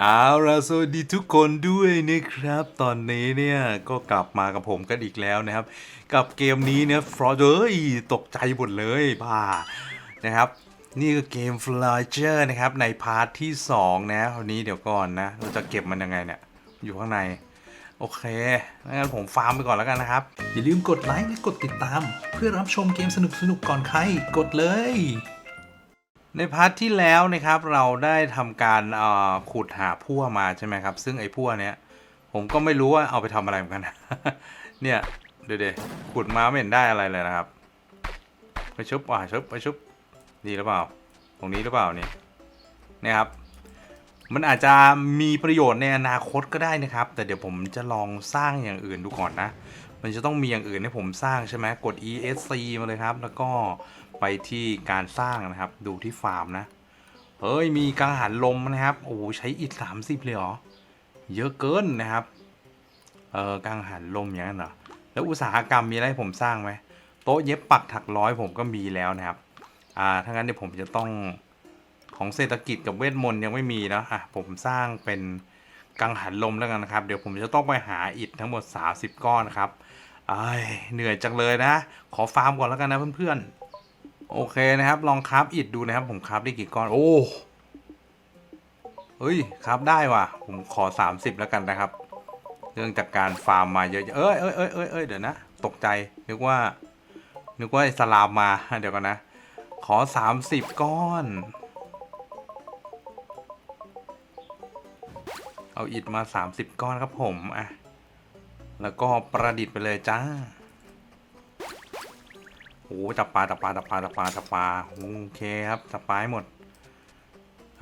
เอาละสวัสดีทุกคนด้วยนะครับ ตอนนี้เนี่ยก็กลับมากับผมกันอีกแล้วนะครับ กับเกมนี้เนี่ยฟรอเอ้ยตกใจหมดเลยบ้านะครับ นี่คือเกม f l y e r นะครับ ในพาร์ทที่ 2 นะวันนี้เดี๋ยวก่อนนะ เราจะเก็บมันยังไงเนี่ย อยู่ข้างใน โอเคงั้นผมฟาร์มไปก่อนแล้วกันนะครับ อย่าลืมกดไลค์และกดติดตาม เพื่อรับชมเกมสนุกๆก่อนใครกดเลย ในพาร์ทที่แล้วนะครับเราได้ทำการขุดหาพั่วมาใช่ไหมครับ ซึ่งไอ้พั่วเนี้ยผมก็ไม่รู้ว่าเอาไปทำอะไรเหมือนกัน เนี่ยเดี๋ยวๆขุดมาไม่เห็นได้อะไรเลยนะครับไปชุบอ่าชุบไปชุบดีหรือเปล่า ตรงนี้หรือเปล่านี่นี่ยครับ มันอาจจะมีประโยชน์ในอนาคตก็ได้นะครับ แต่เดี๋ยวผมจะลองสร้างอย่างอื่นดูก่อนนะ มันจะต้องมีอย่างอื่นให้ผมสร้างใช่ไหมกด ESC มาเลยครับ แล้วก็ ไปที่การสร้างนะครับ ดูที่ฟาร์มนะ เฮ้ย มีกังหันลมนะครับ โอ้ใช้อิฐสามสิบเลยเหรอ เยอะเกินนะครับ เออกังหันลมอย่างนั้นเหรอ แล้วอุตสาหกรรมมีอะไรผมสร้างไหม โต๊ะเย็บปักถักร้อยผมก็มีแล้วนะครับ อ่า ถ้างั้นเดี๋ยวผมจะต้องของเศรษฐกิจกับเวทมนต์ยังไม่มีนะอะผมสร้างเป็นกังหันลมแล้วกันนะครับ เดี๋ยวผมจะต้องไปหาอิฐทั้งหมด 30 ก้อนนะครับไอเหนื่อยจังเลยนะ ขอฟาร์มก่อนแล้วกันนะเพื่อนๆ โอเคนะครับ ลองคราฟอิฐดูนะครับ ผมคราฟได้กี่ก้อน โอ้เฮ้ยคราฟได้ว่ะ ผมขอ 30 แล้วกันนะครับ เรื่องจากการฟาร์มมาเยอะๆเอ้ยเอ้ยเอ้ยเอ้ยเอ้ยเดี๋ยวนะ ตกใจ นึกว่า นึกว่าไอ้สลามมา เดี๋ยวก่อนนะ ขอ 30 ก้อน เอาอิฐมา 30 ก้อนครับผม อะ แล้วก็ประดิษฐ์ไปเลยจ้า โอ้จับปลาจับปลาจับปลาจับปลาจับปลาโอเคครับจับปลาให้หมด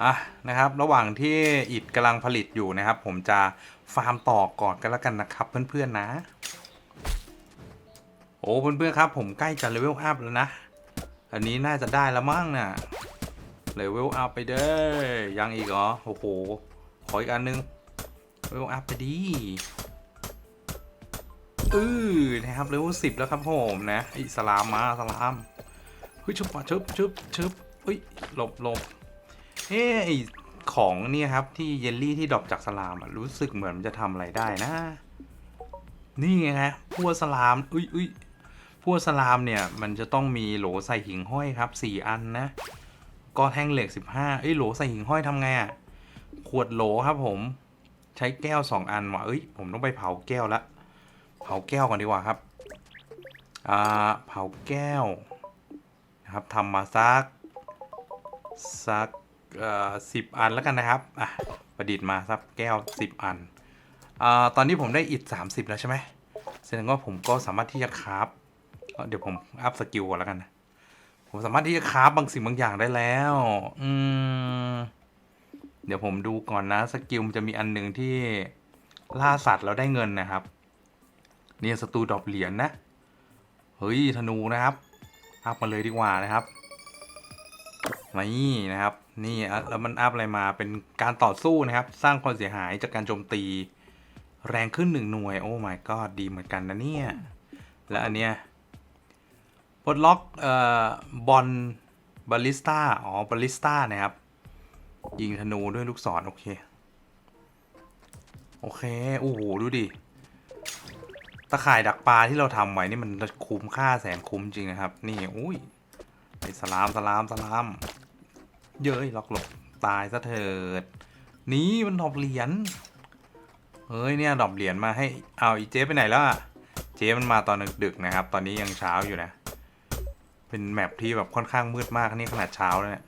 อะนะครับ ระหว่างที่อิฐกำลังผลิตอยู่นะครับ ผมจะฟาร์มต่อก่อนกันแล้วกันนะครับ เพื่อนๆนะ โอ้เพื่อนๆครับ ผมใกล้จะเลเวลอัพแล้วนะอันนี้น่าจะได้แล้วมั้งน่ะเลเวลอัพไปเด้อยังอีกเหรอโอ้โหขออีกอันนึงเลเวลอัพไปดี อือนะครับเลเวลสิบแล้วครับผมนะอิสลามมาสลามเฮ้ยชุบปะชุบชุบชุบเฮ้ยหลบหลบเอ้ไอของเนี่ยครับที่เยลลี่ที่ดรอปจากสลามอะรู้สึกเหมือนมันจะทำอะไรได้นะ นี่ไงฮะพวกสลามอุ้ยอุ้ยพวกสลามเนี่ยมันจะต้องมีโหลใส่หิ่งห้อยครับสี่อันนะก็แท่งเหล็กสิบห้าเอ้ยโหลใส่หิ่งห้อยทำไงอะขวดโหลครับผม ใช้แก้วสองอันว่ะเอ้ยผมต้องไปเผาแก้วละ เผาแก้วก่อนดีกว่าครับอ่าเผาแก้วนะครับทำมาสักสักเอ่อสิบอันแล้วกันนะครับอะประดิษฐ์มาสักแก้วสิบอันอ่าตอนนี้ผมได้อิฐสามสิบแล้วใช่ไหมแสดงว่าผมก็สามารถที่จะคราฟเอ่อเดี๋ยวผมอัพสกิลก่อนแล้วกันนะผมสามารถที่จะคราฟบางสิ่งบางอย่างได้แล้ว อืม เดี๋ยวผมดูก่อนนะ สกิลมันจะมีอันหนึ่งที่ล่าสัตว์แล้วได้เงินนะครับ เนี่ยศัตรูดรอปเหรียญนะ เฮ้ยธนูนะครับอัพมาเลยดีกว่านะครับนี่นะครับ นี่แล้วมันอัพอะไรมาเป็นการต่อสู้นะครับ สร้างความเสียหายจากการโจมตี แรงขึ้นหนึ่งหน่วย โอ้ my god ดีเหมือนกันนะเนี่ย และอันเนี้ยปลดล็อกเอ่อบอลบาลิสต้าอ๋อบาลิสต้านะครับ ยิงธนูด้วยลูกศรโอเค โอเค โอ้โห ดูดิ ตะข่ายดักปลาที่เราทำไว้นี่มันคุ้มค่าแสนคุ้มจริงนะครับ นี่อุ้ยไอ้สลามสลามสลาม เย้ยล็อกหลบตายซะเถิด นี่มันดอปเหรียญเฮ้ยเนี่ยดอปเหรียญมาให้เอาอีเจ๊ไปไหนแล้วอะเจ๊มันมาตอนดึกๆนะครับ ตอนนี้ยังเช้าอยู่นะ เป็นแมปที่แบบค่อนข้างมืดมากนี่ขนาดเช้าแล้วเนี่ย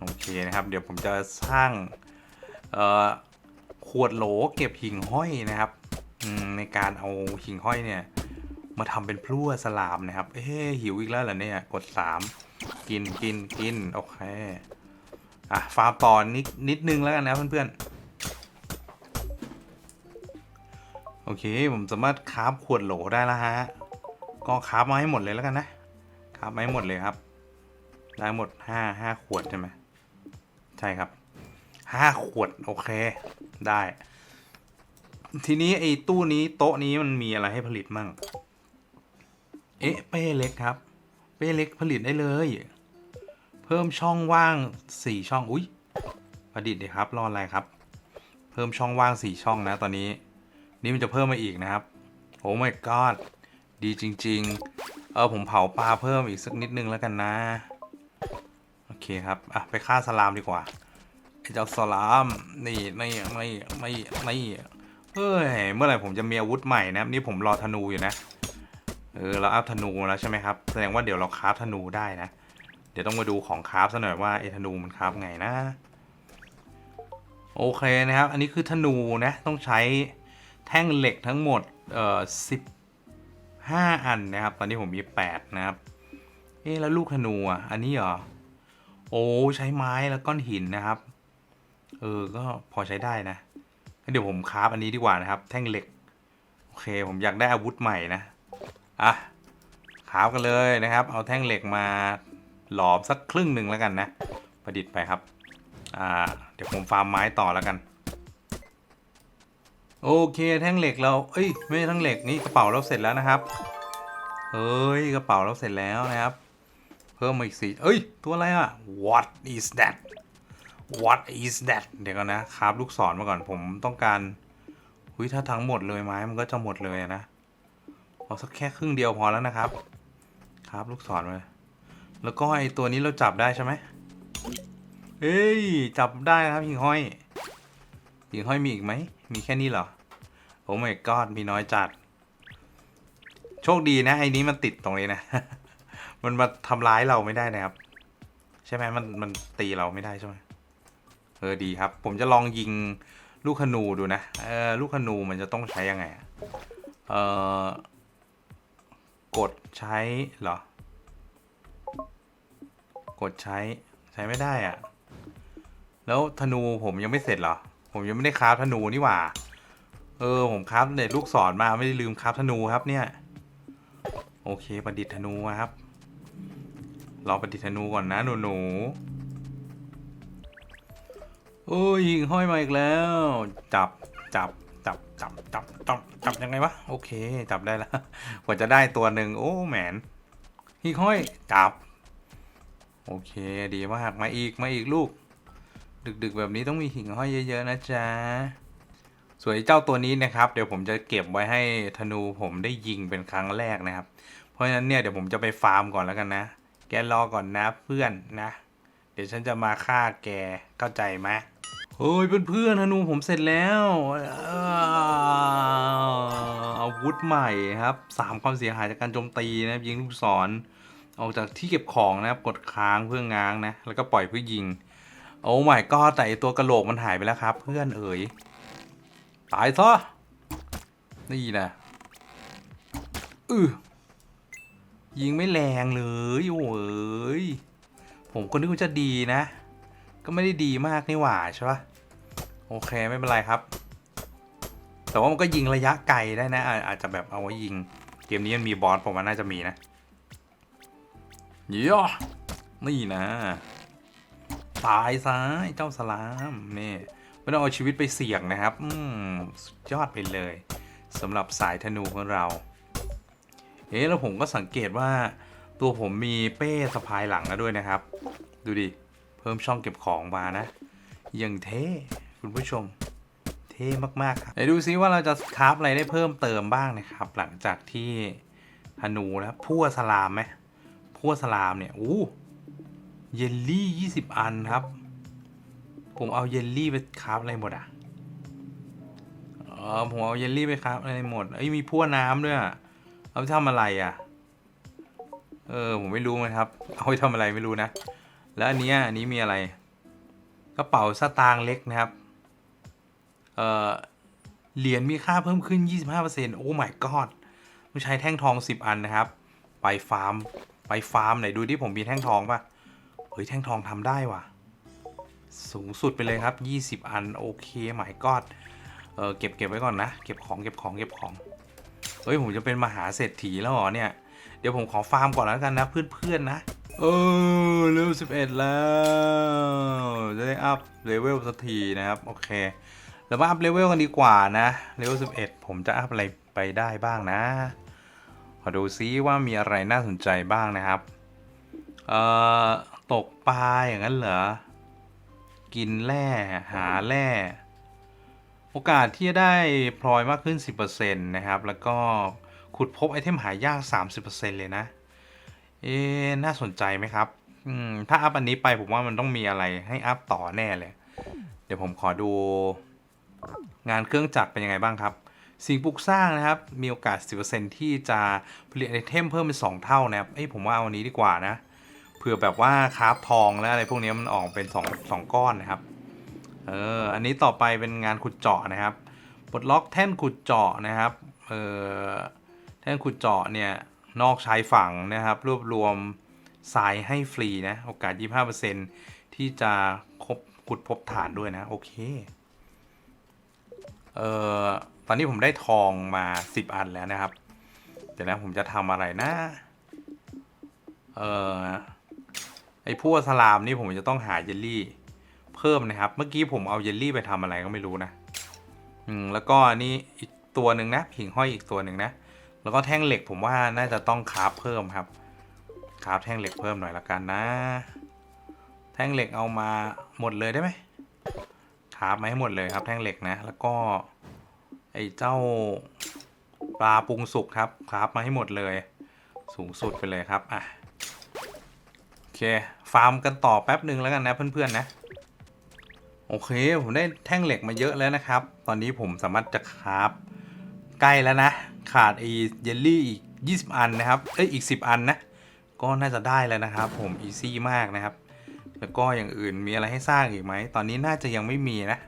โอเคนะครับ เดี๋ยวผมจะสร้างขวดโหลเก็บหิ่งห้อยนะครับ ในการเอาหิ่งห้อยเนี่ย มาทำเป็นพลั่วสลามนะครับ เอ๊ะหิวอีกแล้วเหรอเนี่ย กด 3 กินกินกินโอเค อะฟาร์มต่อนิดนิดนึงแล้วกันนะเพื่อนๆ โอเค ผมสามารถคราฟขวดโหลได้แล้วฮะ ก็คราฟมาให้หมดเลยแล้วกันนะ คราฟมาให้หมดเลยครับ ได้หมด 5 5 ขวดใช่ไหม ใช่ครับ 5 ขวด โอเค ได้ ทีนี้ไอ้ตู้นี้โต๊ะนี้มันมีอะไรให้ผลิตมั่ง เอ๊ะเป้เล็กครับ เป้เล็กผลิตได้เลย เพิ่มช่องว่างสี่ช่อง อุ้ยประดิษฐ์ดีครับ รออะไรครับ เพิ่มช่องว่างสี่ช่องนะตอนนี้ นี่มันจะเพิ่มมาอีกนะครับ โอ้ my god ดีจริง ๆ เออผมเผาปลาเพิ่มอีกสักนิดนึงแล้วกันนะ โอเคครับ อะ ไปฆ่าสลามดีกว่าไอ้เจ้าสลาม นี่นี่นี่นี่นี่ เฮ้ย เมื่อไหร่ผมจะมีอาวุธใหม่นะนี่ผมรอธนูอยู่นะ เออ เราอัพธนูแล้วใช่ไหมครับ แสดงว่าเดี๋ยวเราคราฟธนูได้นะ เดี๋ยวต้องมาดูของคราฟซะหน่อยว่าไอ้ธนูมันคราฟไงนะ โอเคนะครับ อันนี้คือธนูนะ ต้องใช้แท่งเหล็กทั้งหมด เอ่อสิบห้าอันนะครับ ตอนนี้ผมมีแปดนะครับ เอ๊ะแล้วลูกธนูอะ อันนี้เหรอ โอ้ ใช้ไม้แล้วก้อนหินนะครับ เออ ก็พอใช้ได้นะ เดี๋ยวผมคราฟอันนี้ดีกว่านะครับ แท่งเหล็ก โอเค ผมอยากได้อาวุธใหม่นะ อะคราฟกันเลยนะครับ เอาแท่งเหล็กมาหลอมสักครึ่งหนึ่งแล้วกันนะ ประดิษฐ์ไปครับ อ่า เดี๋ยวผมฟาร์มไม้ต่อแล้วกัน โอเค แท่งเหล็กเรา เอ้ย ไม่ใช่แท่งเหล็กนี่กระเป๋าเราเสร็จแล้วนะครับเฮ้ย กระเป๋าเราเสร็จแล้วนะครับ เพิ่มมาอีกสี่เอ้ย ตัวอะไรอะ What is that What is that เดี๋ยวก่อนนะ คราบลูกศรมาก่อนผมต้องการหุยถ้าทั้งหมดเลยไม้มันก็จะหมดเลยอะนะเอาสักแค่ครึ่งเดียวพอแล้วนะครับ ครับลูกศรมาแล้วก็ไอตัวนี้เราจับได้ใช่ไหมเอ้ย จับได้ครับหิ่งห้อยหิ่งห้อยมีอีกไหม มีแค่นี้เหรอ โอ้ my god มีน้อยจัด โชคดีนะไอ้นี้มันติดตรงนี้นะ มันมาทำร้ายเราไม่ได้นะครับ ใช่ไหมมันมันตีเราไม่ได้ใช่ไหม เออดีครับ ผมจะลองยิงลูกธนูดูนะเออลูกธนูมันจะต้องใช้ยังไงเออกดใช้เหรอ กดใช้ใช้ไม่ได้อะแล้วธนูผมยังไม่เสร็จเหรอ ผมยังไม่ได้คราฟธนูนี่หว่า เออผมคราฟเน็ตลูกศรมาไม่ได้ลืมคราฟธนูครับเนี่ย โอเคประดิษฐ์ธนูครับรอประดิษฐ์ธนูก่อนนะหนูหนู โอ้ยยิงห้อยมาอีกแล้ว จับจับจับจับจับจับจับยังไงวะโอเค จับได้แล้วกว่าจะได้ตัวหนึ่งโอ้แหมนหิงห้อยจับ โอเคดีมากมาอีกมาอีกลูก ดึกๆแบบนี้ต้องมีหิ่งห้อยเยอะๆนะจ๊ะส่วนเจ้าตัวนี้นะครับ เดี๋ยวผมจะเก็บไว้ให้ธนูผมได้ยิงเป็นครั้งแรกนะครับ เพราะฉะนั้นเนี่ยเดี๋ยวผมจะไปฟาร์มก่อนแล้วกันนะ แกรอก่อนนะเพื่อนนะ ดี๋ยวฉันจะมาฆ่าแกเข้าใจไหมเฮ้ยเพื่อนๆธนูผมเสร็จแล้วอาวุธใหม่ครับสามความเสียหายจากการโจมตีนะยิงลูกศรออกจากที่เก็บของนะครับกดค้างเพื่อง้างนะ แล้วก็ปล่อยเพื่อยิง โอ้ my god แต่ตัวกระโหลกมันหายไปแล้วครับ เพื่อนเอ๋ยตายซะนี่นะอือยิงไม่แรงเลยโอ้ย ผมก็นึกว่าจะดีนะ ก็ไม่ได้ดีมากนี่หว่าใช่ปะโอเคไม่เป็นไรครับ แต่ว่ามันก็ยิงระยะไกลได้นะ อาจจะแบบเอาไว้ยิง เกมนี้มันมีบอสผมว่าน่าจะมีนะย่อนี่นะตายซะเจ้าสลามนี่ไม่ต้องเอาชีวิตไปเสี่ยงนะครับ อืมสุดยอดไปเลยสำหรับสายธนูของเรา เอ๊ะแล้วผมก็สังเกตว่า ตัวผมมีเป้สะพายหลังแล้วด้วยนะครับ ดูดิ เพิ่มช่องเก็บของมานะยังเท่คุณผู้ชม เท่มากๆครับไหนดูซิว่าเราจะคราฟอะไรได้เพิ่มเติมบ้างนะครับ หลังจากที่ธนูแล้วพั่วสลามไหมพั่วสลามเนี่ยอู้เยลลี่ 20 อันครับ ผมเอาเยลลี่ไปคราฟอะไรหมดอะเออผมเอาเยลลี่ไปคราฟอะไรหมดเอ้ยมีพั่วน้ำด้วยอะเอาไปทำอะไรอะ เออผมไม่รู้นะครับ เอาไปทำอะไรไม่รู้นะ แล้วอันนี้อันนี้มีอะไร กระเป๋าสตางค์เล็กนะครับ เออเหรียญมีค่าเพิ่มขึ้น 25%โอ้ my god ต้องใช้แท่งทอง 10 อันนะครับ ไปฟาร์ม ไปฟาร์มไหนดูที่ผมมีแท่งทองป่ะเฮ้ยแท่งทองทำได้ว่ะ สูงสุดไปเลยครับ 20 อัน โอเคหมายกอดเออเก็บเก็บไว้ก่อนนะ เก็บของเก็บของเก็บของ เฮ้ย ผมจะเป็นมหาเศรษฐีแล้วเหรอเนี่ย เดี๋ยวผมขอฟาร์มก่อนแล้วกันนะเพื่อนๆนะเออเลเวล11แล้ว จะได้อัพเลเวลสักทีนะครับ โอเคเรามาอัพเลเวลกันดีกว่านะเลเวล11ผมจะอัพอะไรไปได้บ้างนะขอดูซิว่ามีอะไรน่าสนใจบ้างนะครับ เอ่อ ตกปลาอย่างนั้นเหรอ กินแร่หาแร่ โอกาสที่จะได้พลอยมากขึ้น 10%นะครับ แล้วก็ ขุดพบไอเทมหายาก 30%เลยนะ เอ๊น่าสนใจไหมครับ อืม ถ้าอัพอันนี้ไปผมว่ามันต้องมีอะไรให้อัพต่อแน่เลย เดี๋ยวผมขอดู งานเครื่องจักรเป็นยังไงบ้างครับ สิ่งปลูกสร้างนะครับ มีโอกาส 10%ที่จะผลิตไอเทมเพิ่มเป็น 2 เท่านะครับ เอ้ยผมว่าเอาอันนี้ดีกว่านะ เผื่อแบบว่าคราฟทองและอะไรพวกนี้มันออกเป็น2 2ก้อนนะครับ เออ อันนี้ต่อไปเป็นงานขุดเจาะนะครับปลดล็อกแท่นขุดเจาะนะครับ เออ แท่นขุดเจาะเนี่ยนอกชายฝั่งนะครับ รวบรวมทรายให้ฟรีนะ โอกาส 25%ที่จะคบขุดพบฐานด้วยนะ โอเค เอ่อ ตอนนี้ผมได้ทองมา 10 อันแล้วนะครับ เดี๋ยวนะผมจะทำอะไรนะ เอ่อ ไอ้พวกสลามนี่ผมจะต้องหาเยลลี่ เพิ่มนะครับ เมื่อกี้ผมเอาเยลลี่ไปทำอะไรก็ไม่รู้นะ อืม แล้วก็อันนี้อีกตัวหนึ่งนะหิ่งห้อยอีกตัวหนึ่งนะ แล้วก็แท่งเหล็กผมว่าน่าจะต้องคราฟเพิ่มครับคราฟแท่งเหล็กเพิ่มหน่อยละกันนะ แท่งเหล็กเอามาหมดเลยได้ไหมคราฟมาให้หมดเลยครับ แท่งเหล็กนะ แล้วก็ไอ้เจ้าปลาปรุงสุกครับคราฟมาให้หมดเลย สูงสุดไปเลยครับอะโอเคฟาร์มกันต่อแป๊บหนึ่งแล้วกันนะเพื่อนๆนะโอเค ผมได้แท่งเหล็กมาเยอะแล้วนะครับ ตอนนี้ผมสามารถจะคราฟใกล้แล้วนะ ขาดไอ้เยลลี่อีก 20 อันนะครับ เอ้ยอีก 10 อันนะ ก็น่าจะได้แล้วนะครับ ผมอีซี่มากนะครับ แล้วก็อย่างอื่นมีอะไรให้สร้างอีกไหม ตอนนี้น่าจะยังไม่มีนะ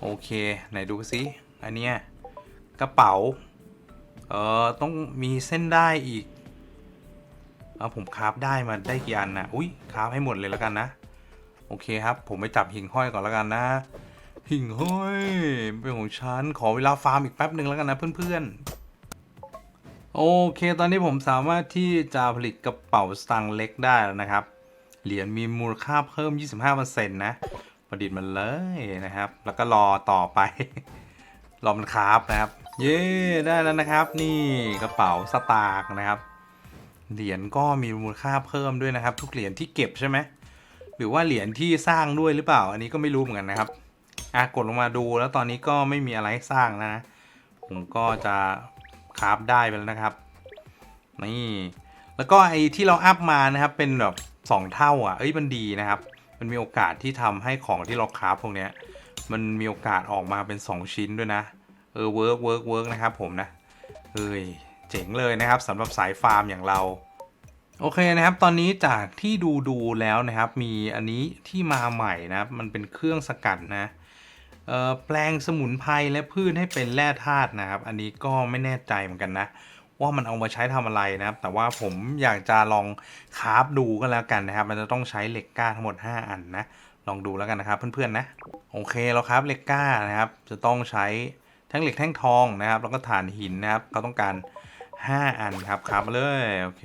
โอเค ไหนดูซิอันเนี้ยกระเป๋า เอ่อ ต้องมีเส้นได้อีก เอาผมคราฟได้มาได้กี่อันนะอุ้ยคราฟให้หมดเลยแล้วกันนะ โอเคครับ ผมไปจับหิ่งห้อยก่อนแล้วกันนะหิ่งห้อยเป็นของฉันขอเวลาฟาร์มอีกแป๊บหนึ่งแล้วกันนะเพื่อนๆ โอเค ตอนนี้ผมสามารถที่จะผลิตกระเป๋าสตางค์เล็กได้แล้วนะครับ เหรียญมีมูลค่าเพิ่ม 25%นะประดิษฐ์มันเลยนะครับ แล้วก็รอต่อไป รอมันคราฟนะครับ เย้ได้แล้วนะครับ นี่กระเป๋าสตางค์นะครับ เหรียญก็มีมูลค่าเพิ่มด้วยนะครับ ทุกเหรียญที่เก็บใช่ไหมหรือว่าเหรียญที่สร้างด้วยหรือเปล่า อันนี้ก็ไม่รู้เหมือนกันนะครับอะกดลงมาดูแล้วตอนนี้ก็ไม่มีอะไรสร้างนะ ผมก็จะ คราฟได้ไปแล้วนะครับ นี่แล้วก็ไอ้ที่เราอัพมานะครับ เป็นแบบสองเท่าอะเอ้ยมันดีนะครับ มันมีโอกาสที่ทำให้ของที่เราคราฟพวกเนี้ย มันมีโอกาสออกมาเป็น 2 ชิ้นด้วยนะเออเวิร์กเวิร์กเวิร์กนะครับผมนะเอ้ยเจ๋งเลยนะครับสำหรับสายฟาร์มอย่างเราโอเคนะครับ ตอนนี้จากที่ดูดูแล้วนะครับ มีอันนี้ที่มาใหม่นะครับ มันเป็นเครื่องสกัดนะ แปลงสมุนไพรและพืชให้เป็นแร่ธาตุนะครับ อันนี้ก็ไม่แน่ใจเหมือนกันนะ ว่ามันเอามาใช้ทำอะไรนะครับ แต่ว่าผมอยากจะลองคราฟดูก็แล้วกันนะครับ มันจะต้องใช้เหล็กก้าทั้งหมด 5 อันนะ ลองดูแล้วกันนะครับเพื่อนๆนะ โอเคแล้วครับเหล็กก้านะครับ จะต้องใช้แท่งเหล็กแท่งทองนะครับ แล้วก็ถ่านหินนะครับเขาต้องการ 5 อันครับครับมาเลยโอเค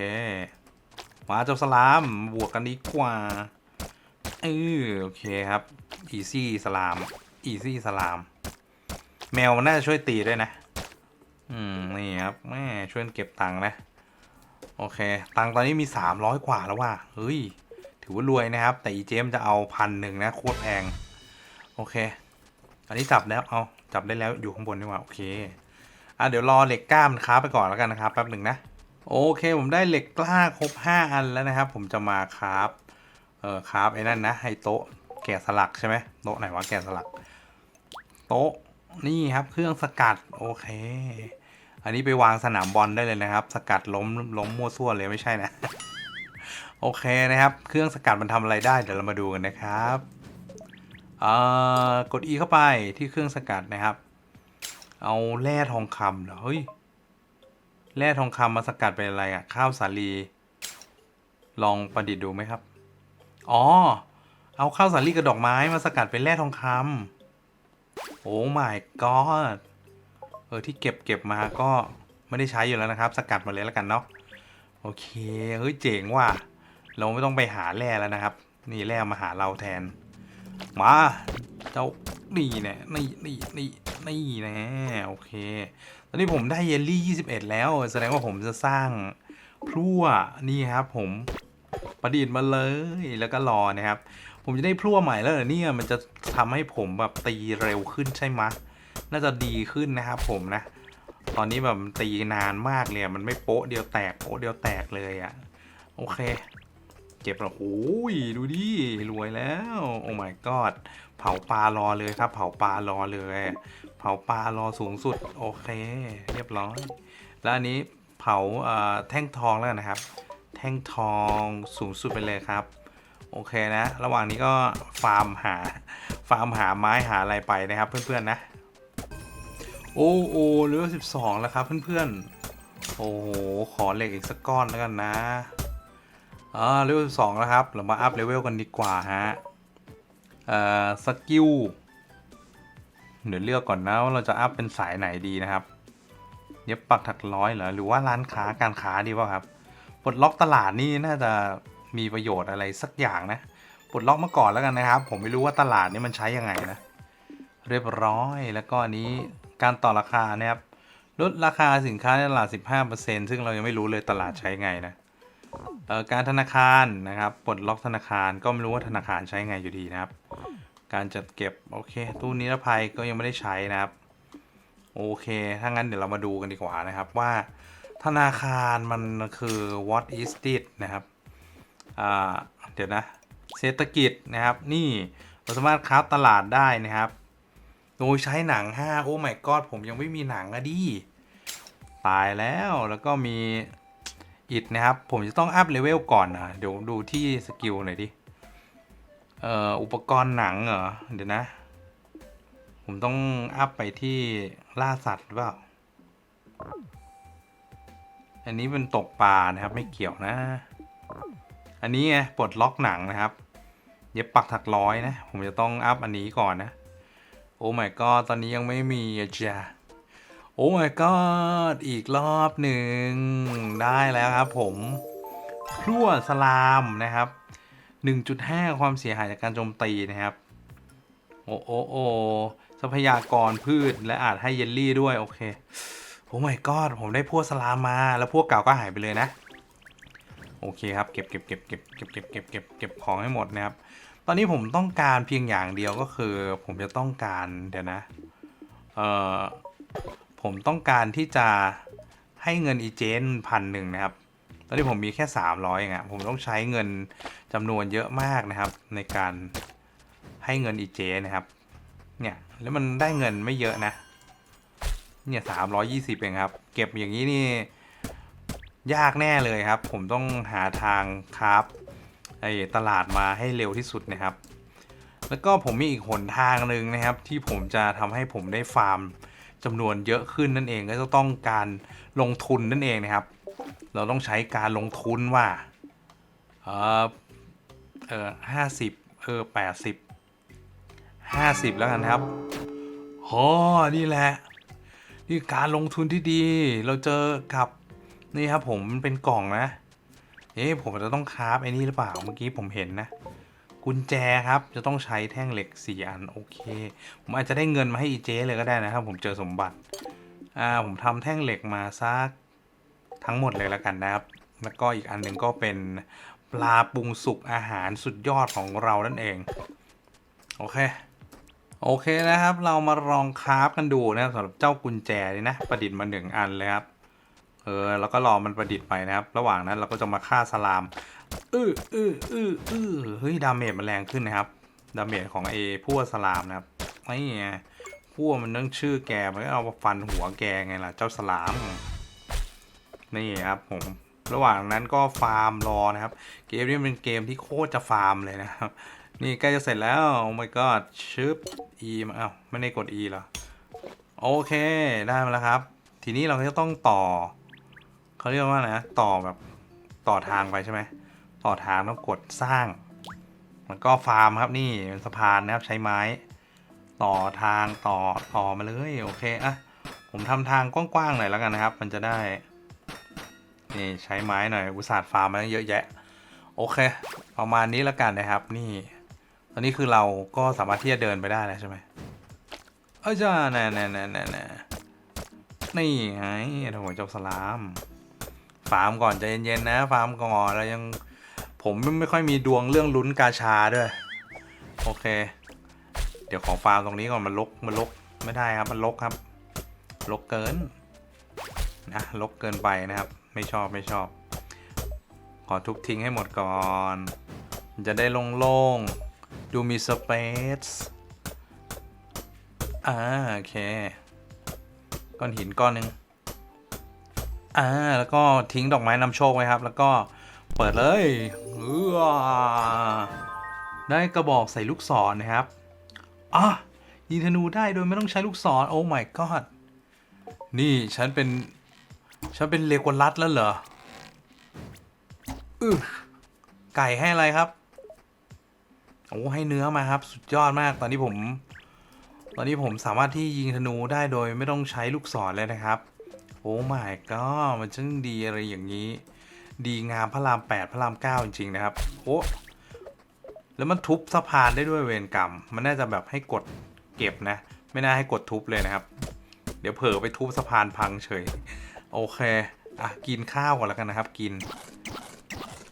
มาเจ้าสลามบวกกันดีกว่าเออโอเคครับอีซี่สลาม อีซี่สลาม แมวมันน่าจะช่วยตีด้วยนะ อืม นี่ครับแม่ช่วยเก็บตังค์นะ โอเค ตังค์ตอนนี้มี300กว่าแล้วว่ะเฮ้ย ถือว่ารวยนะครับ แต่อีเจมจะเอาพันหนึ่งนะ โคตรแพง โอเค อันนี้จับแล้ว เอาจับได้แล้วอยู่ข้างบนดีกว่า โอเค อะเดี๋ยวรอเหล็กกล้ามันค้าไปก่อนแล้วกันนะครับแป๊บหนึ่งนะ โอเค ผมได้เหล็กกล้าครบ5อันแล้วนะครับ ผมจะมาคราฟเอ่อคราฟไอ้นั่นนะให้โต๊ะแกะสลักใช่ไหมโต๊ะไหนวะแกะสลัก โต๊ะนี่ครับเครื่องสกัดโอเค อันนี้ไปวางสนามบอลได้เลยนะครับ สกัดล้มล้มมั่วซั่วเลยไม่ใช่นะ โอเคนะครับ เครื่องสกัดมันทำอะไรได้เดี๋ยวเรามาดูกันนะครับเอ่อกด E เข้าไปที่เครื่องสกัดนะครับ เอาแร่ทองคำเหรอเฮ้ยแร่ทองคำมาสกัดเป็นอะไรอะ่ะข้าวสาลี ลองประดิษฐ์ดูไหมครับ อ๋อ เอาข้าวสาลีกับดอกไม้มาสกัดเป็นแร่ทองคำ โอ้ my god เออที่เก็บเก็บมาก็ไม่ได้ใช้อยู่แล้วนะครับ สกัดมาเลยแล้วกันเนาะโอเคเฮ้ยเจ๋งว่ะเราไม่ต้องไปหาแร่แล้วนะครับ นี่แร่มาหาเราแทน มาเจ้านี่แน่นี่นี่นี่นี่น่โอเค ตอนนี้ผมได้เยลลี่ 21 แล้ว แสดงว่าผมจะสร้างพลั่วนี่ครับผมประดิษฐ์มาเลยแล้วก็รอนะครับ ผมจะได้พลั่วใหม่แล้วเหรอเนี่ยมันจะทำให้ผมแบบตีเร็วขึ้นใช่ไหมน่าจะดีขึ้นนะครับผมนะ ตอนนี้แบบตีนานมากเลยอะมันไม่โป๊ะเดียวแตกโป๊ะเดียวแตกเลยอะ่ะโอเค เก็บแล้วโอ้ยดูดิรวยแล้วโอ้ my god เผาปลารอเลยครับ เผาปลารอเลย เผาปลารอสูงสุดโอเค เรียบร้อย แล้วอันนี้เผาเอ่อแท่งทองแล้วนะครับ แท่งทองสูงสุดไปเลยครับ โอเคนะ ระหว่างนี้ก็ฟาร์มหา ฟาร์มหาไม้หาอะไรไปนะครับ เพื่อนๆนะ โอ้โอ้เลเวลสิบสองแล้วครับเพื่อนๆ โอ้โห ขอเหล็กอีกสักก้อนแล้วกันนะอ่าเลเวลสองแล้วครับ เรามาอัพเลเวลกันดีกว่าฮะ เอ่อ สกิล เดี๋ยวเลือกก่อนนะว่าเราจะอัพเป็นสายไหนดีนะครับ เย็บปักถักร้อยเหรอ หรือว่าร้านค้าการค้าดีวะครับ ปลดล็อกตลาดนี่น่าจะ มีประโยชน์อะไรสักอย่างนะปลดล็อกมาก่อนแล้วกันนะครับ ผมไม่รู้ว่าตลาดนี่มันใช้ยังไงนะ เรียบร้อยแล้วก็อันนี้การต่อราคานะครับลดราคาสินค้าในตลาด 15%ซึ่งเรายังไม่รู้เลยตลาดใช้ไงนะการธนาคารนะครับปลดล็อกธนาคารก็ไม่รู้ว่าธนาคารใช้ไงอยู่ดีนะครับ การจัดเก็บโอเค ตู้นิรภัยก็ยังไม่ได้ใช้นะครับ โอเคถ้างั้นเดี๋ยวเรามาดูกันดีกว่านะครับว่าธนาคารมันคือ what is it นะครับ อ่าเดี๋ยวนะ เศรษฐกิจนะครับนี่เราสามารถค้าตลาดได้นะครับ โดยใช้หนัง 5 โอ้ my god ผมยังไม่มีหนังอะดิตายแล้วแล้วก็มีอิดนะครับ ผมจะต้องอัพเลเวลก่อนนะเดี๋ยวดูที่สกิลหน่อยดิเอ่ออุปกรณ์หนังเหรอเดี๋ยวนะ ผมต้องอัพไปที่ล่าสัตว์หรือเปล่า อันนี้เป็นตกปลานะครับไม่เกี่ยวนะ อันนี้ไงปลดล็อกหนังนะครับ เย็บปักถักร้อยนะ ผมจะต้องอัพอันนี้ก่อนนะ โอ้ my god ตอนนี้ยังไม่มีจ้ะโอ้ my god อีกรอบหนึ่งได้แล้วครับผมพลั่วสลามนะครับ 1.5 ความเสียหายจากการโจมตีนะครับ โอ้โอ้โอ้ทรัพยากรพืชและอาจให้เยลลี่ด้วย โอเค โอ้ my god ผมได้พวกสลามมา แล้วพวกเก่าก็หายไปเลยนะ โอเคครับเก็บเก็บเก็บเก็บเก็บเก็บเก็บเก็บเก็บของให้หมดนะครับ ตอนนี้ผมต้องการเพียงอย่างเดียวก็คือ ผมจะต้องการเดี๋ยวนะ เอ่อ ผมต้องการที่จะให้เงินอีเจนพันหนึ่งนะครับ ตอนนี้ผมมีแค่ 300เองอะผมต้องใช้เงินจำนวนเยอะมากนะครับ ในการให้เงินอีเจนะครับ เนี่ยแล้วมันได้เงินไม่เยอะนะ เนี่ยสามร้อยี่สิบเองครับ เก็บอย่างนี้นี่ ยากแน่เลยครับ ผมต้องหาทางครับไอ้ตลาดมาให้เร็วที่สุดนะครับ แล้วก็ผมมีอีกหนทางหนึ่งนะครับ ที่ผมจะทำให้ผมได้ฟาร์มจำนวนเยอะขึ้นนั่นเองก็จะต้องการลงทุนนั่นเองนะครับ เราต้องใช้การลงทุนว่าเออเออห้าสิบเออแปดสิบห้าสิบแล้วกันครับโอ้นี่แหละ นี่การลงทุนที่ดี เราเจอกับ นี่ครับผมมันเป็นกล่องนะ เอ๊ะผมจะต้องคราฟไอ้นี่หรือเปล่า เมื่อกี้ผมเห็นนะ กุญแจครับ จะต้องใช้แท่งเหล็กสี่อันโอเค ผมอาจจะได้เงินมาให้อีเจเลยก็ได้นะครับ ผมเจอสมบัติ อ่า ผมทำแท่งเหล็กมาซักทั้งหมดเลยแล้วกันนะครับ แล้วก็อีกอันหนึ่งก็เป็นปลาปรุงสุกอาหารสุดยอดของเรานั่นเอง โอเคโอเคนะครับ เรามาลองคราฟกันดูนะครับสำหรับเจ้ากุญแจนี่นะ ประดิษฐ์มาหนึ่งอันเลยครับ เออแล้วก็รอมันประดิษฐ์ไปนะครับ ระหว่างนั้นเราก็จะมาฆ่าสลามอื้ออื้ออื้ออื้อเฮ้ยดาเมจมันแรงขึ้นนะครับดาเมจของไอ้พวกสลามนะครับนี่ไงพวกมันต้องชื่อแกมันก็เอามาฟันหัวแกไงล่ะเจ้าสลามนี่ครับผมระหว่างนั้นก็ฟาร์มรอนะครับ เกมนี้เป็นเกมที่โคตรจะฟาร์มเลยนะครับ นี่ใกล้จะเสร็จแล้วโอ้ my god ชึบ e มาอ้าวไม่ได้กด e เหรอโอเคได้มาแล้วครับ ทีนี้เราก็จะต้องต่อ เขาเรียกว่านะต่อแบบต่อทางไปใช่ไหมต่อทางต้องกดสร้างแล้วก็ฟาร์มครับนี่เป็นสะพานนะครับใช้ไม้ ต่อทางต่อต่อมาเลยโอเคอะผมทำทางกว้างๆหน่อยแล้วกันนะครับ มันจะได้นี่ใช้ไม้หน่อยอุตสาห์ฟาร์มมาเยอะแยะ โอเค ประมาณนี้แล้วกันนะครับ นี่ ตอนนี้คือเราก็สามารถที่จะเดินไปได้แล้วใช่ไหมเอ้ยจ้าแน่แน่แน่แน่แน่นี่ไงโอ้โหเจ้าสลาม ฟาร์มก่อนใจเย็นๆนะฟาร์มก่อนเรายังผมไม่ค่อยมีดวงเรื่องลุ้นกาชาด้วย โอเค เดี๋ยวขอฟาร์มตรงนี้ก่อนมันลกมันลกไม่ได้ครับมันลกครับลกเกินนะลกเกินไปนะครับ ไม่ชอบไม่ชอบ ขอทุบทิ้งให้หมดก่อน จะได้โล่งๆดูมีสเปซอ่าโอเค ก้อนหินก้อนหนึ่ง อ่าแล้วก็ทิ้งดอกไม้นำโชคไว้ครับ แล้วก็เปิดเลยเออได้กระบอกใส่ลูกศรนะครับอะยิงธนูได้โดยไม่ต้องใช้ลูกศรโอ้ my god นี่ฉันเป็น ฉันเป็นเลโกลัสแล้วเหรออือไก่ให้อะไรครับโอ้ให้เนื้อมาครับ สุดยอดมากตอนนี้ผม ตอนนี้ผมสามารถที่ยิงธนูได้โดยไม่ต้องใช้ลูกศรเลยนะครับ อ้ my god มันช่างดีอะไรอย่างนี้ ดีงามพระราม 8 พระราม 9 จริง ๆ นะครับ โอ้แล้วมันทุบสะพานได้ด้วยเวรกรรม มันน่าจะแบบให้กดเก็บนะ ไม่น่าให้กดทุบเลยนะครับ เดี๋ยวเผลอไปทุบสะพานพังเฉย โอเค อะ กินข้าวก่อนแล้วกันนะครับ กิน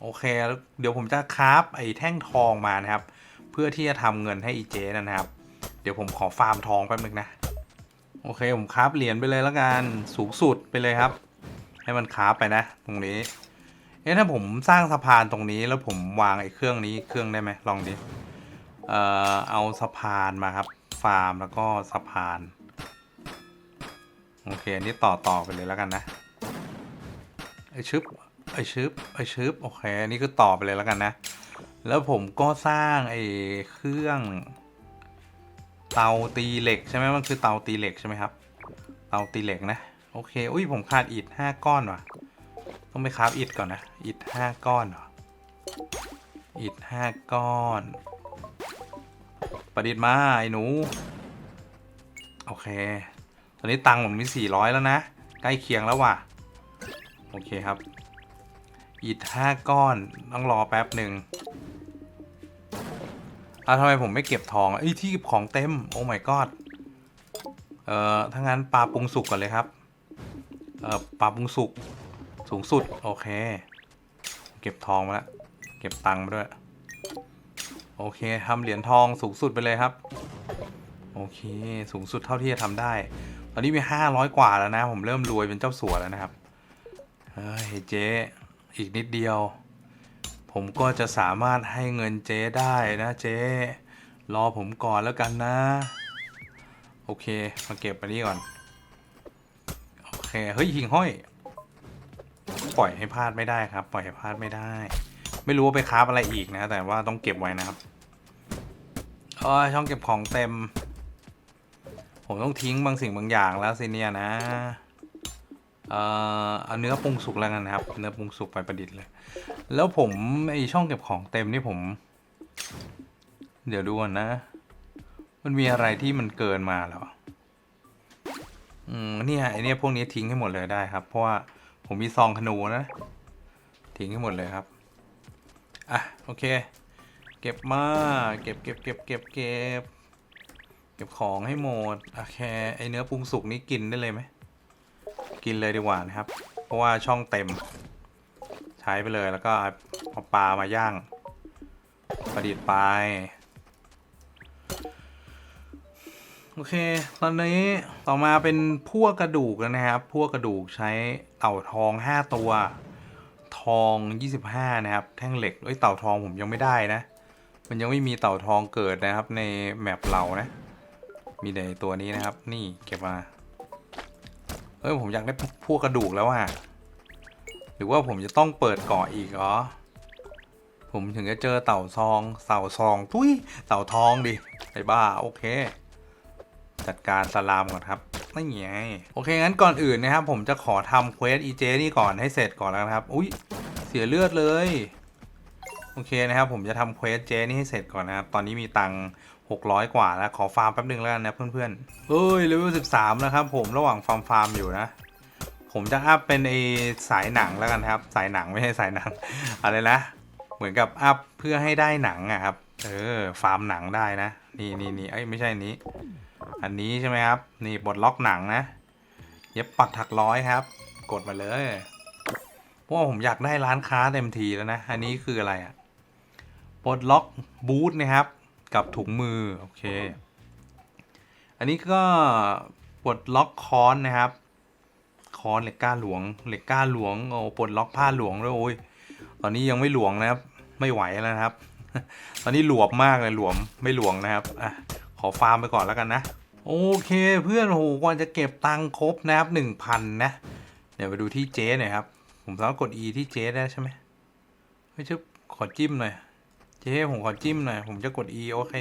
โอเค แล้วเดี๋ยวผมจะคราฟไอ้แท่งทองมานะครับ เพื่อที่จะทำเงินให้อีเจนะครับ เดี๋ยวผมขอฟาร์มทองแป๊บนึงนะ โอเคผมคราฟเหรียญไปเลยแล้วกันสูงสุดไปเลยครับ ให้มันคราฟไปนะ ตรงนี้ เอ๊ะถ้าผมสร้างสะพานตรงนี้แล้วผมวางไอ้เครื่องนี้เครื่องได้ไหมลองดิเอ่อเอาสะพานมาครับ ฟาร์มแล้วก็สะพาน โอเคอันนี้ต่อต่อไปเลยแล้วกันนะไอชึบไอชึบไอชึบโอเคอันนี้คือต่อไปเลยแล้วกันนะ แล้วผมก็สร้างไอเครื่อง เตาตีเหล็กใช่ไหมมันคือเตาตีเหล็กใช่ไหมครับ เตาตีเหล็กนะ โอเค อุ้ยผมขาดอิฐห้าก้อนว่ะ ต้องไปคราฟอิฐก่อนนะ อิฐห้าก้อนเหรอ อิฐห้าก้อน ประดิษฐ์มาไอ้หนู โอเค ตอนนี้ตังค์ผมมีสี่ร้อยแล้วนะ ใกล้เคียงแล้วว่ะ โอเคครับ อิฐห้าก้อน ต้องรอแป๊บหนึ่ง อะทำไมผมไม่เก็บทองอะเอ้ที่เก็บของเต็ม โอ้ my god เอ่อถ้างั้นปลาปรุงสุกก่อนเลยครับ เอ่อปลาปรุงสุกสูงสุด โอเค เก็บทองมาแล้วเก็บตังค์มาด้วย โอเคทำเหรียญทองสูงสุดไปเลยครับ โอเค สูงสุดเท่าที่จะทำได้ ตอนนี้มีห้าร้อยกว่าแล้วนะ ผมเริ่มรวยเป็นเจ้าสัวแล้วนะครับ เฮ้ยเจ๊อีกนิดเดียว ผมก็จะสามารถให้เงินเจ๊ได้นะเจ๊รอผมก่อนแล้วกันนะ โอเค มาเก็บอันนี้ก่อน โอเค เฮ้ยหิ่งห้อย ปล่อยให้พลาดไม่ได้ครับ ปล่อยให้พลาดไม่ได้ ไม่รู้ว่าไปคาฟอะไรอีกนะ แต่ว่าต้องเก็บไว้นะครับเออช่องเก็บของเต็ม ผมต้องทิ้งบางสิ่งบางอย่างแล้วสิเนี่ยนะ เอาเนื้อปรุงสุกแล้วกันนะครับเนื้อปรุงสุกไปประดิษฐ์เลย แล้วผมไอช่องเก็บของเต็มนี่ผม เดี๋ยวดูก่อนนะ มันมีอะไรที่มันเกินมาแล้วอืมเนี่ยไอเนี่ยพวกนี้ทิ้งให้หมดเลยได้ครับ เพราะว่าผมมีซองขนูนะ ทิ้งให้หมดเลยครับอะโอเค เก็บมาเก็บเก็บเก็บเก็บเก็บเก็บของให้หมดโอเคไอเนื้อปรุงสุกนี้กินได้เลยไหม กินเลยดีกว่านะครับ เพราะว่าช่องเต็ม ใช้ไปเลยแล้วก็เอาปลามาย่าง ประดิษฐ์ไปโอเค ตอนนี้ต่อมาเป็นพวกกระดูกนะครับ พวกกระดูกใช้เต่าทอง 5 ตัว ทอง 25 นะครับ แท่งเหล็กเอ้ยเต่าทองผมยังไม่ได้นะ มันยังไม่มีเต่าทองเกิดนะครับในแมปเรานะ มีแต่ตัวนี้นะครับ นี่เก็บมา เอ้ยผมอยากได้พวกกระดูกแล้วอะหรือว่าผมจะต้องเปิดเกาะอีกเหรอ ผมถึงจะเจอเต่าซองเต่าซองทุยเต่าทองดิไอ้บ้าโอเค จัดการสลามก่อนครับไม่ไงโอเคงั้นก่อนอื่นนะครับ ผมจะขอทำเควสอีเจนี่ก่อนให้เสร็จก่อนแล้วนะครับ อุ้ยเสียเลือดเลย โอเคนะครับ ผมจะทำเควสเจนี่ให้เสร็จก่อนนะครับ ตอนนี้มีตังค์ 600 กว่าแล้วขอฟาร์มแป๊บนึงแล้วกันนะเพื่อนๆเอ้ยเลเวล13 แล้วครับผมระหว่างฟาร์มฟาร์มอยู่นะ ผมจะอัพเป็นไอสายหนังแล้วกันครับ สายหนังไม่ใช่สายหนัง อะไรนะ เหมือนกับอัพเพื่อให้ได้หนังอะครับ เออฟาร์มหนังได้นะ นี่นี่นี่เอ้ยไม่ใช่นี้ อันนี้ใช่ไหมครับ นี่บทล็อกหนังนะ เย็บปักถักร้อยครับ กดมาเลยเพราะว่าผมอยากได้ร้านค้าเต็มทีแล้วนะ อันนี้คืออะไรอะปลดล็อกบูธนะครับ กับถุงมือ โอเค อันนี้ก็ปลดล็อกค้อนนะครับ ค้อนเหล็กก้าหลวง เหล็กก้าหลวงโอ้ปลดล็อกผ้าหลวงด้วยโอ้ยตอนนี้ยังไม่หลวงนะครับ ไม่ไหวแล้วนะครับ ตอนนี้หลวมมากเลยหลวมไม่หลวงนะครับอะขอฟาร์มไปก่อนแล้วกันนะ โอเค เพื่อนโหก่อนจะเก็บตังค์ครบนะครับหนึ่งพันนะ เดี๋ยวไปดูที่เจ๊หน่อยครับ ผมสามารถกด E ที่เจ๊ได้ใช่ไหมไม่ใช่ขอจิ้มหน่อย เจ๊ผมขอจิ้มหน่อย ผมจะกด E โอเค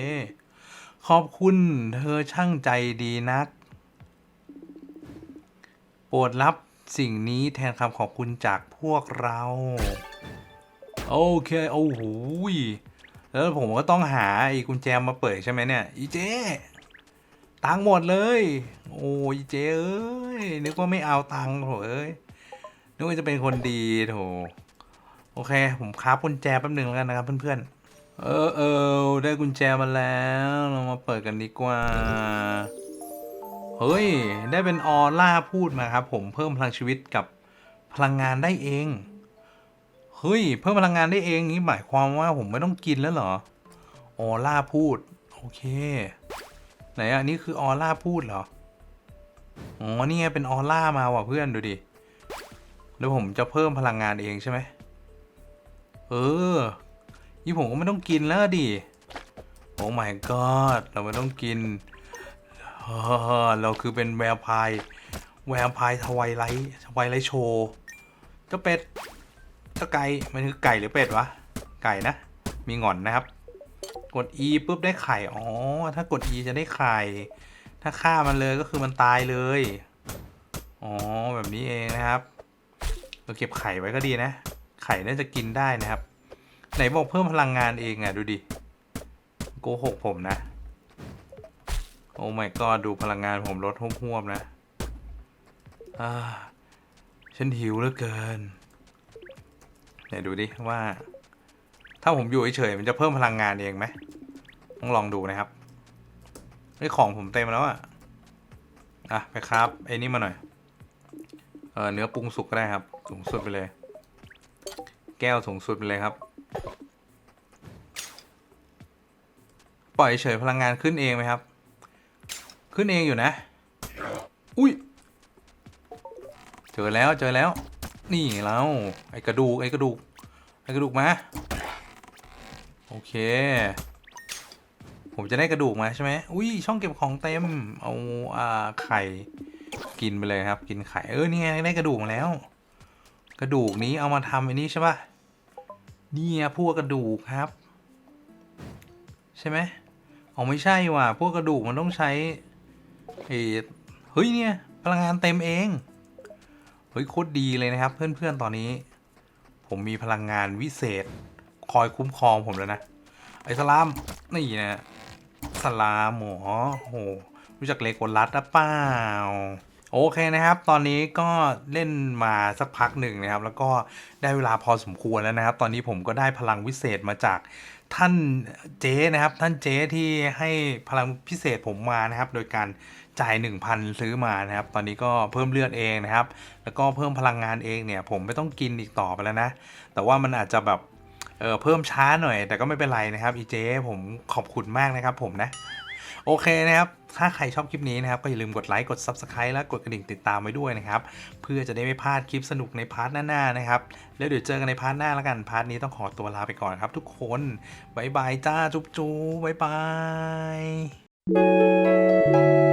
ขอบคุณเธอช่างใจดีนัก โปรดรับสิ่งนี้แทนคำขอบคุณจากพวกเรา โอเค โอ้โหแล้วผมก็ต้องหาอ้กุญแจมาเปิดใช่ไหมเนี่ยอีเจ๊ตังหมดเลย โอ้ยเจ๊เอ้ยนึกว่าไม่เอาตังโถเอ้ยนึกว่าจะเป็นคนดีโถโอเค ผมครากุญแจแป๊บหนึ่งแล้วกันนะครับเพื่อนๆ เออเออได้กุญแจมาแล้ว เรามาเปิดกันดีกว่า เฮ้ย ได้เป็นออร่าพูดมาครับ ผมเพิ่มพลังชีวิตกับพลังงานได้เอง เฮ้ย เพิ่มพลังงานได้เองนี่หมายความว่าผมไม่ต้องกินแล้วเหรอ ออร่าพูด โอเค ไหนอะนี่คือออร่าพูดเหรอ อ๋อนี่ไงเป็นออร่ามาว่ะเพื่อนดูดิ แล้วผมจะเพิ่มพลังงานเองใช่ไหม เออ นี่ผมก็ไม่ต้องกินแล้วดิโอ้ my god เราไม่ต้องกินเฮ้อเราคือเป็นแวร์พายแวร์พายทวายไลท์ทวายไลท์โชว์เจ้าเป็ดเจ้าไก่มันคือไก่หรือเป็ดวะ ไก่นะ มีหงอนนะครับ กด E ปุ๊บได้ไข่ อ๋อ ถ้ากด E จะได้ไข่ ถ้าฆ่ามันเลยก็คือมันตายเลย อ๋อ แบบนี้เองนะครับ เราเก็บไข่ไว้ก็ดีนะ ไข่น่าจะกินได้นะครับ ไหนบอกเพิ่มพลังงานเองอะดูดิโกหกผมนะ โอ้ my god ดูพลังงานผมลดหวบๆนะอ่าฉันหิวเหลือเกินไหนดูดิว่า ถ้าผมอยู่เฉยๆมันจะเพิ่มพลังงานเองไหมต้องลองดูนะครับไอ้ของผมเต็มแล้วอะอะไปครับไอ้นี่มาหน่อยเออเนื้อปรุงสุกก็ได้ครับสูงสุดไปเลย แก้วสูงสุดไปเลยครับ ล่อยเฉยพลังงานขึ้นเองไหมครับ ขึ้นเองอยู่นะ อุ้ย เจอแล้วเจอแล้ว นี่เราไอ้กระดูกไอ้กระดูกไอ้กระดูกมา โอเค ผมจะได้กระดูกมาใช่ไหมอุ้ยช่องเก็บของเต็ม เอาอ่าไข่กินไปเลยครับ กินไข่เออนี่ไงได้กระดูกมาแล้ว กระดูกนี้เอามาทำอ้นี่ใช่ปะเนี่ยพวกกระดูกครับ ใช่ไหม เอาไม่ใช่ว่ะ พวกกระดูกมันต้องใช้เอเฮ้ยเนี่ย พลังงานเต็มเอง เฮ้ยโคตรดีเลยนะครับ เพื่อนๆตอนนี้ ผมมีพลังงานวิเศษ คอยคุ้มครองผมแล้วนะ ไอ้สลาม นี่นะสลามหมอโอ้โหรู้จักเลโกลัสหรือเปล่าโอเคนะครับ ตอนนี้ก็เล่นมาสักพักหนึ่งนะครับ แล้วก็ได้เวลาพอสมควรแล้วนะครับ ตอนนี้ผมก็ได้พลังวิเศษมาจาก ท่านเจ๊นะครับ ท่านเจ๊ที่ให้พลังพิเศษผมมานะครับ โดยการจ่าย 1,000 ซื้อมานะครับ ตอนนี้ก็เพิ่มเลือดเองนะครับ แล้วก็เพิ่มพลังงานเองเนี่ย ผมไม่ต้องกินอีกต่อไปแล้วนะ แต่ว่ามันอาจจะแบบเออเพิ่มช้าหน่อย แต่ก็ไม่เป็นไรนะครับอีเจผมขอบคุณมากนะครับผมนะ โอเคนะครับ ถ้าใครชอบคลิปนี้นะครับ ก็อย่าลืมกดไลค์ กด Subscribe และกดกระดิ่งติดตามไว้ด้วยนะครับ เพื่อจะได้ไม่พลาดคลิปสนุกในพาร์ทหน้าๆนะครับ แล้วเดี๋ยวเจอกันในพาร์ทหน้าแล้วกัน พาร์ทนี้ต้องขอตัวลาไปก่อนครับ ทุกคนบายบายจ้า จุ๊บจูบ๊ายบาย